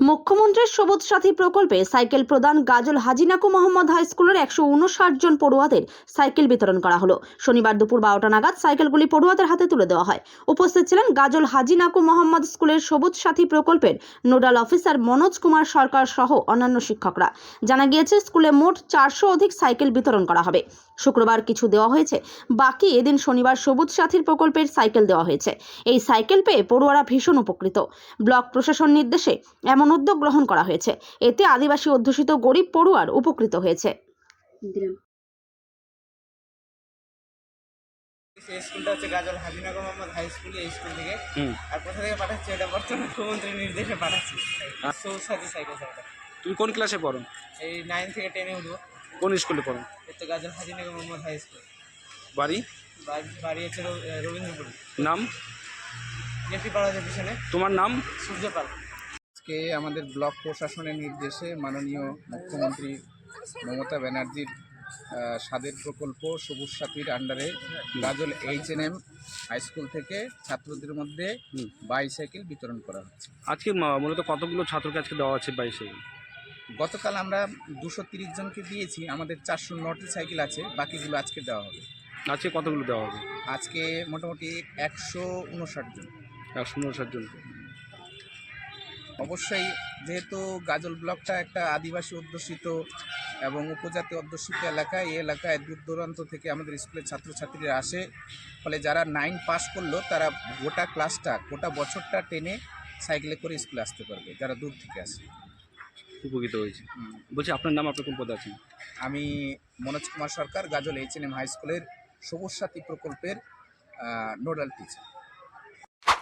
মুখ্যমন্ত্রীর সবুজ সাথী প্রকল্পে সাইকেল প্রদান গাজল হাজিনাকু মোহাম্মদ হাই স্কুলের একশো উনষাট জন পড়ুয়াদের সাইকেল বিতরণ করা হলো। শনিবার দুপুর বারোটা নাগাদ সাইকেলগুলি পড়ুয়াদের হাতে তুলে দেওয়া হয়। উপস্থিত ছিলেন গাজল হাজিনাকু মোহাম্মদ স্কুলের সবুজ সাথী প্রকল্পের নোডাল অফিসার মনোজ কুমার সরকার সহ অন্যান্য শিক্ষকরা। জানা গিয়েছে, স্কুলে মোট চারশো অধিক সাইকেল বিতরণ করা হবে। শুক্রবার কিছু দেওয়া হয়েছে, বাকি এদিন শনিবার সবুজ সাথীর প্রকল্পের সাইকেল দেওয়া হয়েছে। এই সাইকেল পেয়ে পড়ুয়ারা ভীষণ উপকৃত। ব্লক প্রশাসন নির্দেশে এমন উদ্যোগ গ্রহণ করা হয়েছে। এতে আদিবাসী অধ্যুষিত গরিব পড়ুয়ার উপকৃত হয়েছে। সেই স্কুলটা হচ্ছে গাজল হাজিনগর মোহাম্মদ হাই স্কুল এই স্কুল থেকে। আর কোথা থেকে পাঠাচ্ছি এটা বর্তমান মুখ্যমন্ত্রীর নির্দেশে পাঠাচ্ছি। সৌসাদি সাইকেল সেন্টার তুমি কোন ক্লাসে পড়ো? এই নাইন থেকে টেনে উঠবো। কোন স্কুলে পড়ো? এই তো গাজল হাজিনগর মোহাম্মদ হাই স্কুল। বাড়ি? বাড়ি হচ্ছে রবীন্দ্রপুর। নাম? জেপি পাড়াদের পিছনে। তোমার নাম? সূর্যপাল। আজকে আমাদের ব্লক প্রশাসনের নির্দেশে মাননীয় মুখ্যমন্ত্রী মমতা ব্যানার্জির স্বাদের প্রকল্প সবুজ সাথীর আন্ডারে Gajol H N M high school থেকে ছাত্রদের মধ্যে। বাইসাইকেল বিতরণ করা হচ্ছে। আজকে মূলত কতগুলো ছাত্রকে আজকে দেওয়া হচ্ছে বাইসাইকেল? গতকাল আমরা দুশো তিরিশ জনকে দিয়েছি আমাদের চারশো নটি সাইকেল আছে বাকিগুলো আজকে দেওয়া হবে। আজকে কতগুলো দেওয়া হবে? আজকে মোটামুটি একশো উনষাট জন। একশো উনষাট জন অবশ্যই যেহেতু গাজল ব্লকটা একটা আদিবাসী অধ্যুষিত এবং উপজাতি অধ্যুষিত এলাকা এই এলাকায় দূর দূরান্ত থেকে আমাদের স্কুলের ছাত্রছাত্রীরা আসে। ফলে যারা নাইন পাস করল তারা গোটা ক্লাসটা গোটা বছরটা টেনে সাইকেলে করে স্কুলে আসতে পারবে যারা দূর থেকে আসে। উপকৃত হয়েছে। বলছি আপনার নাম আপনি কোন পদে আছেন? আমি মনোজ কুমার সরকার গাজল এইচ এন এম হাই স্কুলের সবুজ সাথী প্রকল্পের নোডাল টিচার